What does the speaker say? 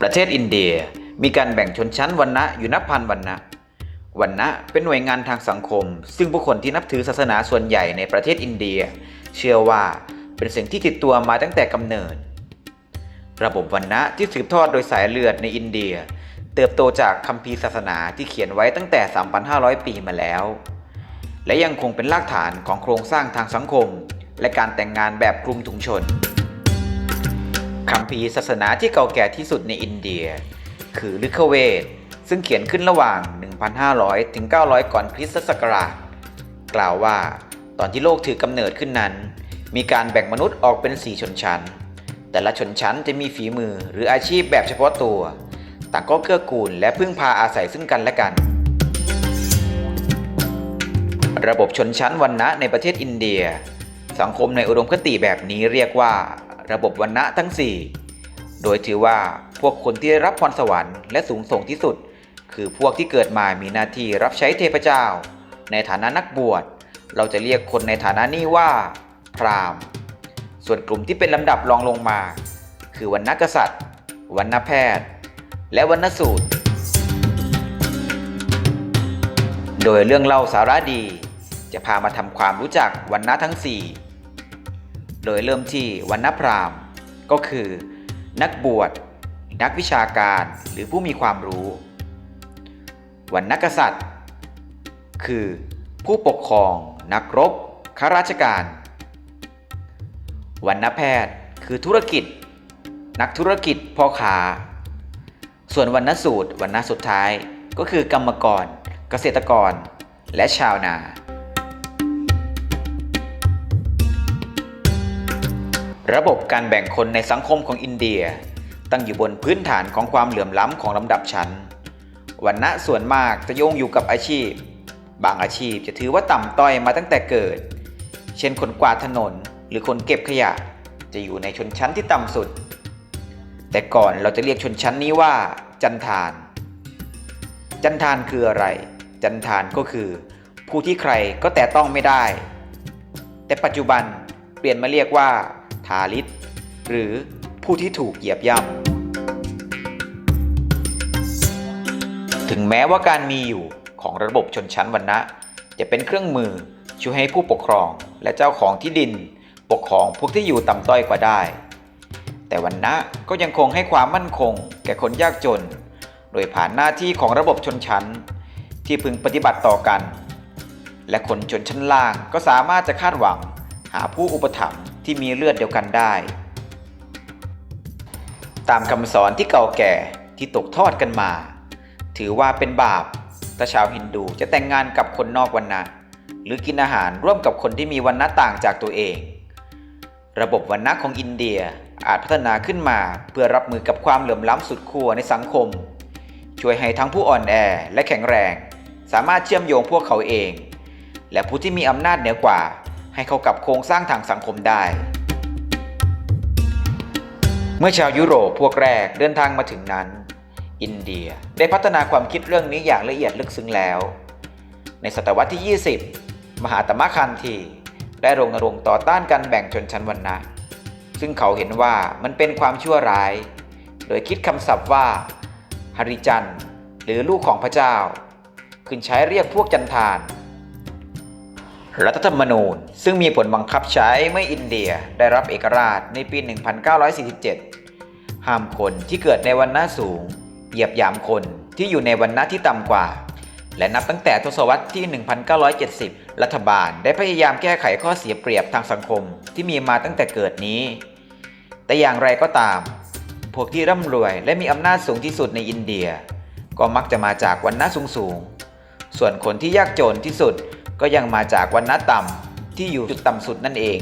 ประเทศอินเดียมีการแบ่งชนชั้นวรรณะอยู่นับพันวรรณะวรรณะเป็นหน่วยงานทางสังคม ซึ่งผู้คนที่นับถือศาสนาส่วนใหญ่ในประเทศอินเดีย เชื่อว่าเป็นสิ่งที่ติดตัวมาตั้งแต่กำเนิด ระบบวรรณะที่สืบทอดโดยสายเลือดในอินเดีย เติบโตจากคัมภีร์ศาสนาที่เขียนไว้ตั้งแต่ 3,500 ปีมาแล้ว และยังคงเป็นรากฐานของโครงสร้างทางสังคม และการแต่งงานแบบคลุมถุงชน คัมภีร์ศาสนาที่เก่าแก่ที่สุดในอินเดีย คือฤกเวท ซึ่งเขียนขึ้นระหว่าง 1,500 ถึง 900 ก่อนคริสตศักราช กล่าวว่าตอนที่โลกถือกำเนิดขึ้นนั้น มีการแบ่งมนุษย์ออกเป็น4ชนชั้น แต่ละชนชั้นจะมีฝีมือหรืออาชีพแบบเฉพาะตัว ต่างก็เกื้อกูลและพึ่งพาอาศัยซึ่งกันและกัน ระบบชนชั้นวรรณะในประเทศอินเดีย สังคมในอุดมคติแบบนี้เรียกว่า ระบบวรรณะทั้ง 4 โดยถือว่าพวกคนที่ได้รับพรสวรรค์และสูงส่งที่สุด คือพวกที่เกิดมามีหน้าที่รับใช้เทพเจ้า ในฐานะนักบวช เราจะเรียกคนในฐานะนี้ว่า พราหมณ์ ส่วนกลุ่มที่เป็นลำดับรองลงมา คือวรรณกษัตริย์วรรณแพทย์ และวรรณสูตร โดยเรื่องเล่าสาระดีจะพามาทำความรู้จักวรรณะทั้ง 4 โดยเริ่มที่วรรณพราหมณ์ ก็คือ นักบวช นักวิชาการหรือผู้มีความรู้วรรณกษัตริย์ คือ ผู้ปกครอง นักรบข้าราชการวรรณแพทย์ คือธุรกิจ นักธุรกิจพ่อค้าส่วนวรรณสูตรวรรณสุดท้ายก็คือกรรมกร เกษตรกร และชาวนา ระบบการแบ่งคนในสังคมของอินเดีย ตั้งอยู่บนพื้นฐานของความเหลื่อมล้ำของลำดับชั้นวรรณะส่วนมากจะโยงอยู่กับอาชีพ บางอาชีพจะถือว่าต่ำต้อยมาตั้งแต่เกิด เช่นคนกวาดถนนหรือคนเก็บขยะ จะอยู่ในชนชั้นที่ต่ำสุด แต่ก่อนเราจะเรียกชนชั้นนี้ว่า จันทาน จันทานคืออะไร จันทานก็คือ ผู้ที่ใครก็แต่ต้องไม่ได้ แต่ปัจจุบันเปลี่ยนมาเรียกว่าาลิต หรือผู้ที่ถูกเหยียบย่ำถึงแม้ว่าการมีอยู่ของระบบชนชั้นวรรณะ จะเป็นเครื่องมือช่วยให้ผู้ปกครองและเจ้าของที่ดิน ปกครองพวกที่อยู่ต่ำต้อยกว่าได้ แต่วรรณะก็ยังคงให้ความมั่นคง แก่คนยากจน โดยผ่านหน้าที่ของระบบชนชั้น ที่พึงปฏิบัติต่อกัน และคนชนชั้นล่างก็สามารถจะคาดหวัง หาผู้อุปถัมภ์ ที่มีเลือดเดียวกันได้ ตามคำสอนที่เก่าแก่ที่ตกทอดกันมา ถือว่าเป็นบาปถ้าชาวฮินดูจะแต่งงานกับคนนอกวรรณะหรือกินอาหารร่วมกับคนที่มีวรรณะต่างจากตัวเอง ระบบวรรณะของอินเดียอาจพัฒนาขึ้นมาเพื่อรับมือกับความเหลื่อมล้ำสุดขั้วในสังคม ช่วยให้ทั้งผู้อ่อนแอและแข็งแรง สามารถเชื่อมโยงพวกเขาเอง และผู้ที่มีอำนาจเหนือกว่า ให้เข้ากับโครงสร้างทางสังคมได้ เมื่อชาวยุโรปพวกแรกเดินทางมาถึงนั้น อินเดียได้พัฒนาความคิดเรื่องนี้อย่างละเอียดลึกซึ้งแล้ว ในศตวรรษที่ 20 มหาตมะคันธีได้รณรงค์ต่อต้านการแบ่งชนชั้นวรรณะ ซึ่งเขาเห็นว่ามันเป็นความชั่วร้าย โดยคิดคำศัพท์ว่าฮาริจันหรือลูกของพระเจ้า ขึ้นใช้เรียกพวกจันทาน รัฐธรรมนูญ ซึ่งมีผลบังคับใช้เมื่ออินเดียได้รับเอกราชในปี 1947 ห้ามคนที่เกิดในวรรณะสูง เหยียบยามคนที่อยู่ในวรรณะที่ต่ำกว่า และนับตั้งแต่ทศวรรษที่ 1970 รัฐบาลได้พยายามแก้ไขข้อเสียเปรียบทางสังคมที่มีมาตั้งแต่เกิดนี้ แต่อย่างไรก็ตาม พวกที่ร่ำรวยและมีอำนาจสูงที่สุดในอินเดีย ก็มักจะมาจากวรรณะสูงๆส่วนคนที่ยากจนที่สุด ก็ยังมาจากวันณะต่ำที่อยู่จุดต่ำสุดนั่นเอง